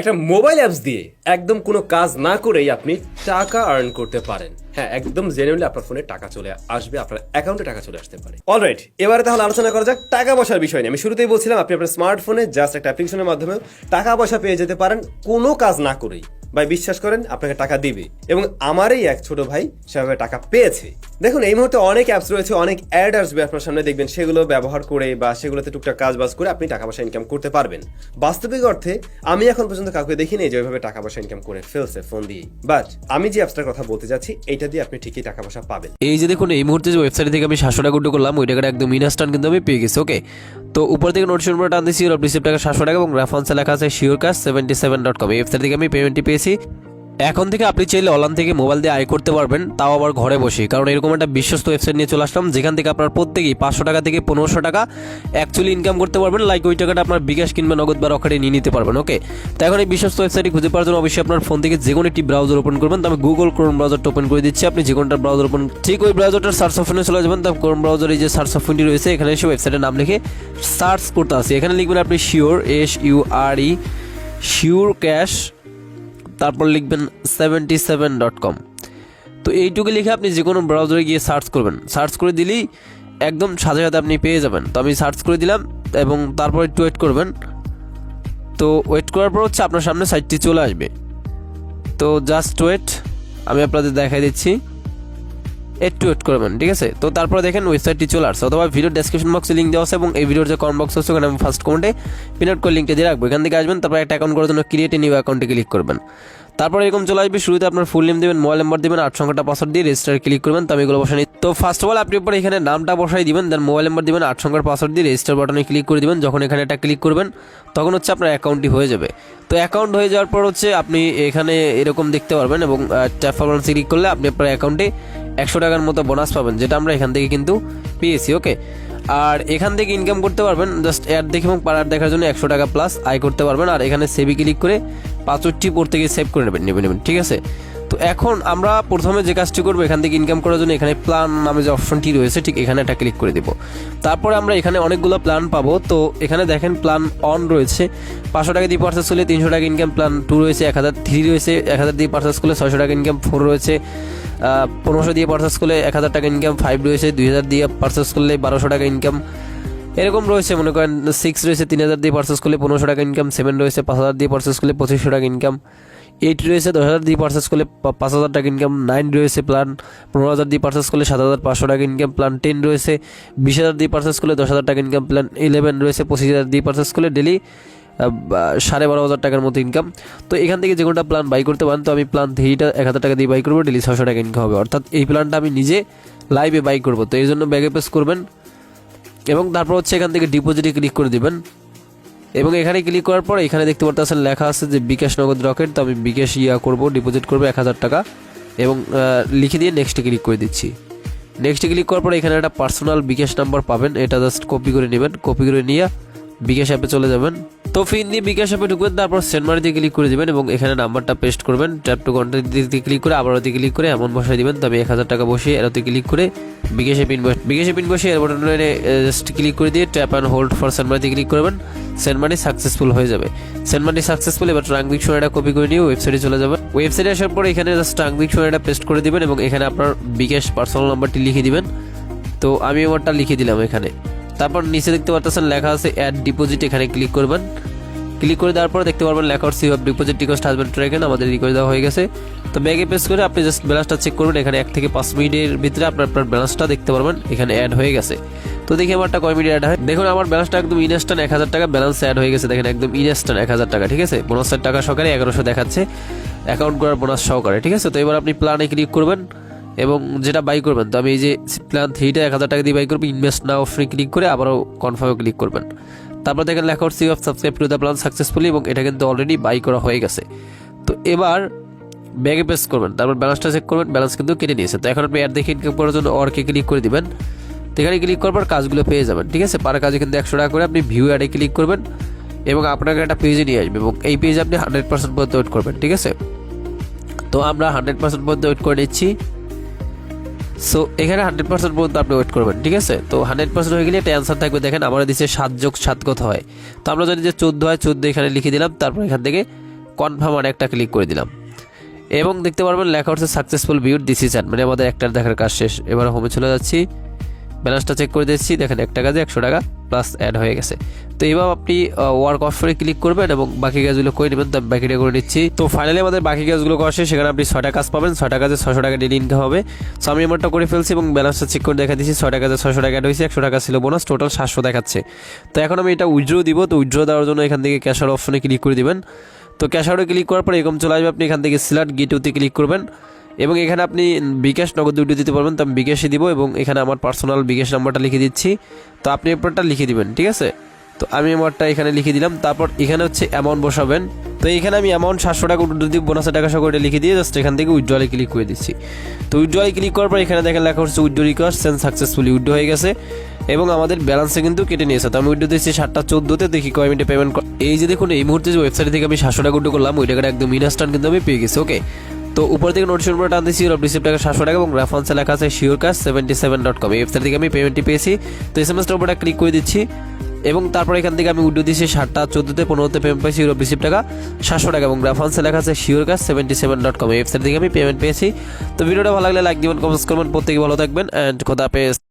একটা mobile apps দিয়ে একদম কোনো কাজ না করেই আপনি টাকা আর্ন করতে পারেন। হ্যাঁ একদম জেনুইনলি আপনার ফোনে টাকা চলে আসবে, আপনার অ্যাকাউন্টে টাকা চলে আসতে পারে। অলরাইট এবারে তাহলে আলোচনা করা যাক টাকা পয়সার বিষয় নিয়ে। আমি শুরুতেই বলছিলাম, আপনি আপনার স্মার্টফোনে জাস্ট একটা অ্যাপ্লিকেশনের মাধ্যমে টাকা পয়সা পেয়ে যেতে পারেন, কোনো কাজ না করেই। ভাই, বিশ্বাস করেন, আপনাকে টাকা দিবে। এবং আমারই এক ছোট ভাই সেভাবে টাকা পেয়েছে। দেখুন, এই মুহূর্তে অনেক অ্যাপস রয়েছে, অনেক অ্যাড আসবে আপনার সামনে দেখবেন। সেগুলো ব্যবহার করে বা সেগুলোতে টুকটাক কাজ বাজ করে আপনি টাকা পয়সা ইনকাম করতে পারবেন। বাস্তবিক অর্থে, আমি এখন পর্যন্ত কাউকে দেখিনি যে ওইভাবে টাকা পয়সা ইনকাম করে ফেলছে ফোন দিয়ে। বাট আমি যে অ্যাপসটার কথা বলতে যাচ্ছি, এইটা দিয়ে আপনি ঠিকই টাকা পয়সা পাবেন। এই যে দেখুন, এই মুহূর্তে যে ওয়েবসাইট থেকে আমি সাতশো টাকা করলাম ওই টাকাটা একদম ইনস্ট্যান্ট কিন্তু আমি পেয়ে গেছি ওকে তো উপর থেকে নোটিশ নম্বর টান দিয়েছি রিসিপ্ট টাকা সাতশো টাকা এবং রেফারেন্সে লেখা আছে শিওর কাজ seventy seven dot com website থেকে আমি পেমেন্টটি পেয়েছি। এখন থেকে আপনি চাইলে অনলাইন থেকে মোবাইল দিয়ে আয় করতে পারবেন, তাও আবার ঘরে বসে কারণ এরকম একটা বিশ্বস্ত ওয়েবসাইট নিয়ে চলে আসলাম, যেখান থেকে আপনার প্রত্যেকেই পাঁচশো টাকা থেকে পনেরোশো টাকা অ্যাকচুয়ালি ইনকাম করতে পারবেন লাইক ওই টাকাটা আপনার বিকাশ কিংবা নগদ বা রকেটে নিয়ে নিতে পারবেন ওকে তো এখন এই বিশ্বস্ত ওয়েবসাইটটি খুঁজে পাওয়ার জন্য অবশ্যই আপনার ফোন থেকে যে কোনো একটি ব্রাউজার ওপেন করবেন। তো আমি গুগল ক্রোম ব্রাউজারটা ওপেন করে দিচ্ছি, আপনি যে কোনটা ব্রাউজার ওপেন ঠিক ওই ব্রাউজারটার সার্চ অপশনে চলে যাবেন। তো ক্রোম ব্রাউজারে যে সার্চ অপশনটি রয়েছে, এখানে এসে ওয়েবসাইটের নাম লিখে সার্চ করতে আসি। এখানে লিখবেন আপনি sure S U R E sure cash তারপর লিখবেন সেভেন্টি সেভেন ডট কম তো এইটুকু লিখে আপনি যে কোনো ব্রাউজারে গিয়ে সার্চ করবেন। সার্চ করে দিলেই একদম সাথে সাথে আপনি পেয়ে যাবেন। তো আমি সার্চ করে দিলাম এবং তারপর একটু ওয়েট করবেন। তো ওয়েট করার পর হচ্ছে আপনার সামনে সাইটটি চলে আসবে। তো জাস্ট ওয়েট আমি আপনাদের দেখাই দিচ্ছি। একটু ওয়েট করবেন ঠিক আছে? তো তারপরে দেখেন ওয়েবসাইটটি চলে আসছে, অথবা ভিডিও ডেসক্রিপশন বক্সে লিঙ্ক দেওয়া আছে এবং এই ভিডিওর যে কমেন্ট বক্স আছে, ওখানে আমি ফার্স্ট কমেন্টে পিনআউট করে লিঙ্কটা দিয়ে রাখব। এখান থেকে আসবেন, তারপর একটা অ্যাকাউন্ট করার জন্য ক্রিয়েট নিউ অ্যাকাউন্টে ক্লিক করবেন। তারপর এরকম চলে আসবে, শুরুতে আপনার ফুল নেম দেবেন মোবাইল নাম্বার দেবেন, আট সংখ্যাটা পাসওয়ার্ড দিয়ে রেজিস্টার ক্লিক করবেন, তো আমি এগুলো বসাই নিই। তো ফার্স্ট অফ অল আপনি উপরে এখানে নামটা বসাই দিবেন দেন মোবাইল নাম্বার দিবেন, আট সংখ্যার পাসওয়ার্ড দিয়ে রেজিস্টার বাটনে ক্লিক করে দিবেন। যখন এখানে এটা ক্লিক করবেন, তখন হচ্ছে আপনার অ্যাকাউন্টটি হয়ে যাবে। তো অ্যাকাউন্ট হয়ে যাওয়ার পর হচ্ছে আপনি এখানে এরকম দেখতে পারবেন এবং ট্যাপ পারফরমেন্স ক্লিক করলে আপনি আপনার অ্যাকাউন্টে একশো টাকার মতো বোনাস পাবেন, যেটা আমরা এখান থেকে কিন্তু পেয়েছি ওকে আর এখান থেকে ইনকাম করতে পারবেন জাস্ট অ্যাড দেখে এবং পার দেখার জন্য একশো টাকা প্লাস আয় করতে পারবেন, আর এখানে সেভি ক্লিক করে পাঁচটি পড়তে গিয়ে সেভ করে নেবেন নেবেন নেবেন, ঠিক আছে? তো এখন আমরা প্রথমে যে কাজটি করব, এখান থেকে ইনকাম করার জন্য এখানে প্ল্যান নামে যে অপশনটি রয়েছে, ঠিক এখানে একটা ক্লিক করে দেবো। তারপরে আমরা এখানে অনেকগুলো প্ল্যান পাবো। তো এখানে দেখেন প্ল্যান অন রয়েছে। পাঁচশো টাকা দিয়ে পার্সেস করলে তিনশো টাকা ইনকাম প্ল্যান টু রয়েছে, এক হাজার থ্রি রয়েছে, এক হাজার দিয়ে পার্সেস করলে ছয়শো টাকা ইনকাম ফোর রয়েছে। পনেরোশো দিয়ে পার্সেস করলে এক হাজার টাকা ইনকাম ফাইভ রয়েছে, দুই হাজার দিয়ে পার্সেস করলে বারোশো টাকা ইনকাম এরকম রয়েছে, মনে করেন সিক্স রয়েছে, তিন হাজার দিয়ে পার্সেস করলে পনেরোশো টাকা ইনকাম সেভেন রয়েছে, পাঁচ হাজার দিয়ে পার্সেস করলে পঁচিশশো টাকা ইনকাম এইট রয়েছে, দশ হাজার দিয়ে পার্সেস করলে পাঁচ হাজার টাকা ইনকাম নাইন রয়েছে প্ল্যান পনেরো হাজার দিয়ে পার্সেস করলে সাত হাজার পাঁচশো টাকা ইনকাম প্ল্যান টেন রয়েছে, বিশ হাজার দিয়ে পার্সেস করলে দশ হাজার টাকা ইনকাম প্ল্যান ইলেভেন রয়েছে, পঁচিশ হাজার দিয়ে পার্সেস করলে ডেলি সাড়ে বারো হাজার টাকার মতো ইনকাম তো এখান থেকে যে কোনটা প্ল্যান বাই করতে পারেন, তো আমি প্ল্যান থ্রিটা এক হাজার টাকা দিয়ে বাই করব ডেলি ছশো টাকা ইনকাম হবে। অর্থাৎ এই প্ল্যানটা আমি নিজে লাইভে বাই করব। তো এই জন্য ব্যাগে পেস করবেন এবং তারপর হচ্ছে এখান থেকে ডিপোজিটে ক্লিক করে দিবেন। এবং এখানে ক্লিক করার পর এখানে দেখতে পারতেছেন লেখা আছে যে বিকাশ নগদ রকেট, তো আমি বিকাশ ইয়া করব ডিপোজিট করব এক হাজার টাকা এবং লিখে দিয়ে নেক্সটে ক্লিক করে দিচ্ছি। নেক্সটে ক্লিক করার পর এখানে একটা পার্সোনাল বিকাশ নাম্বার পাবেন, এটা জাস্ট কপি করে নেবেন। কপি করে নিয়ে বিকাশ অ্যাপে চলে যাবেন। তো ফিন দিয়ে বিকাশ অ্যাপে ঢুকবেন, তারপর সেন্ড ক্লিক করে দিবেন এবং এখানে নাম্বারটা পেস্ট করবেন। ট্যাপ টু কন্ট্যাক্ট দিয়ে ক্লিক করে আবার ওতে ক্লিক করে এমন বসাই দিবেন। তবে এক হাজার টাকা বসিয়ে এরতে ক্লিক করে বিকাশে পিন বস বিকাশে পিন বসে এর বাটনে জাস্ট ক্লিক করে দিয়ে tap and hold for send money click করবেন। সেন্ড মানি সাকসেসফুল হয়ে যাবে। সেন্ড মানি সাকসেসফুল এবার ট্রাঙ্গিক সোনাটা কপি করে নিয়ে ওয়েবসাইটে চলে যাবেন। ওয়েবসাইটে আসার পর এখানে জাস্ট ট্রাঙ্গিক সোনাটা পেস্ট করে দিবেন এবং এখানে আপনার বিকাশ পার্সোনাল নাম্বারটি লিখে দিবেন। তো আমি আমারটা লিখে দিলাম এখানে। তারপর নিচে দেখতে পাচ্ছেন লেখা আছে অ্যাড ডিপোজিট এখানে ক্লিক করবেন। ক্লিক করে দেওয়ার পর দেখতে পারবেন লেখা সিভ of deposit request has been taken আমাদের রিকোয়েস্ট দেওয়া হয়ে গেছে। তো ব্যাগে প্রেস করে আপনি জাস্ট ব্যালেন্সটা চেক করবেন এখানে এক থেকে পাঁচ মিনিটের ভিতরে আপনার আপনার ব্যালেন্সটা দেখতে পারবেন, এখানে অ্যাড হয়ে গেছে। তো দেখি আমারটা কয় মিনিট অ্যাড হয়। দেখুন, আমার ব্যালেন্সটা একদম ইনস্ট্যান্ট এক হাজার টাকা ব্যালেন্স অ্যাড হয়ে গেছে, দেখেন একদম ইনস্ট্যান্ট এক হাজার টাকা, ঠিক আছে? বোনাসের টাকা সহকারে এগারোশো দেখাচ্ছে। অ্যাকাউন্ট করার বোনাস সহকারে, ঠিক আছে? তো এবার আপনি প্ল্যানে ক্লিক করবেন। এবং যেটা বাই করবেন, তো আমি এই যে প্ল্যান থ্রিটা এক হাজার টাকা দিয়ে বাই করব ইনভেস্ট নাও ফ্রি ক্লিক করে আবারও কনফার্মে ক্লিক করবেন। তারপর দেখেন লেখা C of subscribe to the plan successfully এবং এটা কিন্তু অলরেডি বাই করা হয়ে গেছে। তো এবার ব্যাগে পেস করবেন, তারপর ব্যালেন্সটা চেক করবেন ব্যালেন্স কিন্তু কেটে নিয়েছে। তো এখন আপনি অ্যাড দেখে ইনকাম করার জন্য অরকে ক্লিক করে দিবেন। এখানে ক্লিক করার পর কাজগুলো পেয়ে যাবেন, ঠিক আছে? পার কাজে কিন্তু একশো টাকা করে আপনি ভিউ অ্যাডে ক্লিক করবেন এবং আপনাকে একটা পেজে নিয়ে আসবে এবং এই পেজে আপনি হান্ড্রেড পার্সেন্ট পর্যন্ত ওয়েট করবেন, ঠিক আছে? তো আমরা হান্ড্রেড পার্সেন্ট পর্যন্ত ওয়েট করে নিচ্ছি। সো এখানে হান্ড্রেড পার্সেন্ট পর্যন্ত আপনি ওয়েট করবেন, ঠিক আছে? তো হান্ড্রেড পার্সেন্ট হয়ে গেলে একটা অ্যান্সার থাকবে, দেখেন আমরা দিচ্ছে সাত যোগ সাত কত হয়? তো আমরা জানি যে চোদ্দ হয়, চোদ্দ এখানে লিখে দিলাম, তারপর এখান থেকে কনফার্ম আর একটা ক্লিক করে দিলাম। এবং দেখতে পারবেন লেখা হচ্ছে সাকসেসফুল ভিউড ডিসিশন মানে আমাদের একটার দেখার কাজ শেষ। এবার হোমে চলে যাচ্ছি। ব্যালেন্সটা চেক করে দিচ্ছি দেখেন একটা কাজে একশো টাকা প্লাস অ্যাড হয়ে গেছে। তো এবার আপনি ওয়ার্ক অপশনে ক্লিক করবেন এবং বাকি কাজগুলো করে নেবেন। তো বাকিটা করে নিচ্ছি। তো ফাইনালি আমাদের বাকি কাজগুলো করা সেখানে আপনি ছয়টা কাজ পাবেন। ছয়টা কাজে ছশো টাকা ডেলি ইনকাম হবে। সো আমি আমারটা করে ফেলছি এবং ব্যালেন্সটা চেক করে দেখা দিচ্ছি ছয়টা কাজে ছশো টাকা অ্যাড হয়েছে। একশো টাকা ছিল বোনাস টোটাল সাতশো দেখাচ্ছে। তো এখন আমি এটা উইথড্র দিব। তো উইথড্র দেওয়ার জন্য এখান থেকে ক্যাশ ক্যাশার অপশনে ক্লিক করে দিবেন। তো ক্যাশ ক্যাশারে ক্লিক করার পর এরকম চলে আসবে। আপনি এখান থেকে সিলাট গেটওতে ক্লিক করবেন। এবং এখানে আপনি বিকাশ নগদ দুটো দিতে পারবেন, তো আমি বিকাশে দিব এবং এখানে আমার পার্সোনাল বিকাশ নাম্বারটা লিখে দিচ্ছি। তো আপনি আপনারটা লিখে দিবেন, ঠিক আছে? তো আমি আমারটা এখানে লিখে দিলাম। তারপর এখানে হচ্ছে অ্যামাউন্ট বসাবেন। তো এখানে আমি অ্যামাউন্ট সাতশো টাকা যদি বোনাসের টাকা সহ করে লিখে দিয়ে জাস্ট এখান থেকে উইথড্রলে ক্লিক করে দিচ্ছি। তো উইথড্রলে ক্লিক করার পর এখানে দেখেন লেখা হচ্ছে withdraw request send successfully withdraw হয়ে গেছে। এবং আমাদের ব্যালেন্সে কিন্তু কেটে নিয়েছে। তো আমি উইথড্র দিচ্ছি সাতটা চোদ্দোতে দেখি কয় মিনিটে পেমেন্ট এই যে দেখুন, এই মুহূর্তে যে ওয়েবসাইট থেকে আমি সাতশো টাকা উইথড্র করলাম ওই টাকাটা একদম ইনস্ট্যান্ট কিন্তু আমি পেয়ে গেছি ওকে তো উপর থেকে নোটিশ নম্বর টান দিচ্ছি রিসিভ টাকা সাতশো টাকা এবং রেফারেন্সে লেখা আছে শিওর কাজ সেভেন্টি সেভেন ডট কম এই ওয়েবসাইট থেকে আমি পেমেন্টটি পেয়েছি। তো এস এম এসটার উপরটা ক্লিক করে দিচ্ছি এবং তারপর এখান থেকে আমি উড্ডো দিচ্ছি সাতটা, চোদ্দোতে, পনেরোতে পেমেন্ট পেয়েছি ইউরোপ রিসিপ্ট টাকা সাতশো টাকা এবং রেফারেন্সে লেখা আছে শিওর কাজ seventy seven dot com website থেকে আমি পেমেন্ট পেয়েছি। তো ভিডিওটা ভালো লাগলে লাইক দিবেন কমেন্টস করবেন, প্রত্যেকে ভালো থাকবেন অ্যান্ড খোদা পেস